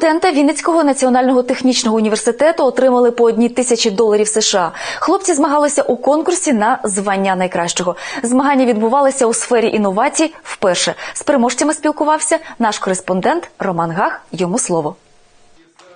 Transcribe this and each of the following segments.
Студента Вінницького національного технічного університету отримали по одній тисячі доларів США. Хлопці змагалися у конкурсі на звання найкращого. Змагання відбувалися у сфері інновацій вперше. З переможцями спілкувався наш кореспондент Роман Гах. Йому слово.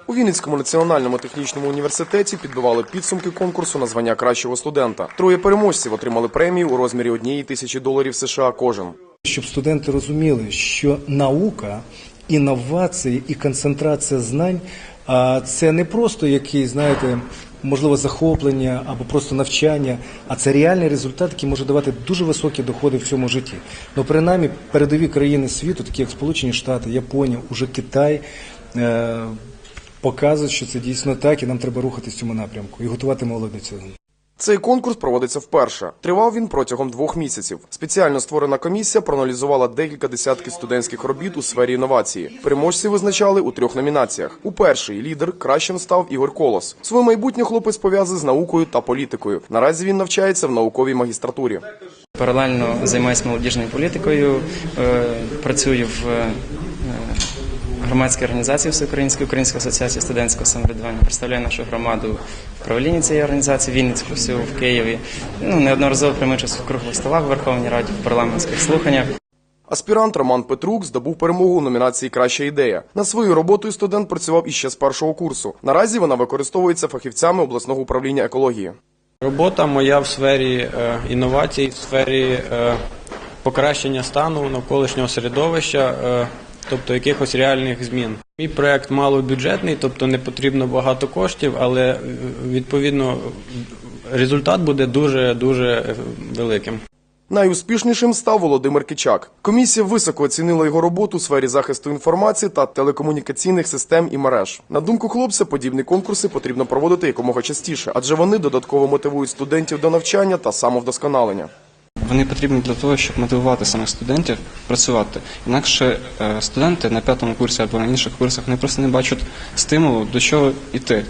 У Вінницькому національному технічному університеті підбивали підсумки конкурсу на звання кращого студента. Троє переможців отримали премію у розмірі однієї тисячі доларів США кожен. Щоб студенти розуміли, що наука, інновації і концентрація знань а, це не просто якісь, знаєте, можливо, захоплення або просто навчання, а це реальний результат, який може давати дуже високі доходи в цьому житті. Ну, принаймні, передові країни світу, такі як Сполучені Штати, Японія, уже Китай. Е- Показують, що це дійсно так, і нам треба рухатись в цьому напрямку і готувати молодь до цього. Цей конкурс проводиться вперше. Тривав він протягом двох місяців. Спеціально створена комісія проаналізувала декілька десятків студентських робіт у сфері інновації. Переможці визначали у трьох номінаціях. У перший лідер кращим став Ігор Колос. Своє майбутнє хлопець пов'язує з наукою та політикою. Наразі він навчається в науковій магістратурі. Паралельно займаюся молодіжною політикою, е, працюю в е, громадській організації Всеукраїнської Української асоціації студентського самоврядування, представляю нашу громаду в правлінні цієї організації Вінницьку всю в Києві. Ну, неодноразово приймаю участь в круглих столах в Верховній Раді, в парламентських слуханнях. Аспірант Роман Петрук здобув перемогу у номінації Краща ідея. Над своєю роботою студент працював іще з першого курсу. Наразі вона використовується фахівцями обласного управління екології. Робота моя в сфері е, інновацій, в сфері е, покращення стану навколишнього середовища, е, тобто якихось реальних змін. Мій проект малобюджетний, тобто не потрібно багато коштів, але е, відповідно результат буде дуже дуже великим. Найуспішнішим став Володимир Кичак. Комісія високо оцінила його роботу у сфері захисту інформації та телекомунікаційних систем і мереж. На думку хлопця, подібні конкурси потрібно проводити якомога частіше, адже вони додатково мотивують студентів до навчання та самовдосконалення. Вони потрібні для того, щоб мотивувати самих студентів працювати. Інакше е, студенти на п'ятому курсі або на інших курсах вони просто не бачать стимулу, до чого йти.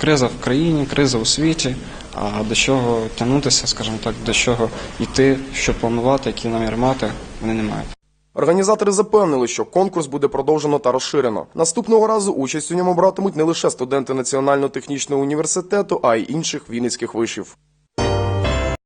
Криза в країні, криза у світі, а до чого тягнутися, скажімо так, до чого йти, що планувати, які намір мати, вони не мають. Організатори запевнили, що конкурс буде продовжено та розширено. Наступного разу участь у ньому братимуть не лише студенти Національного технічного університету, а й інших вінницьких вишів.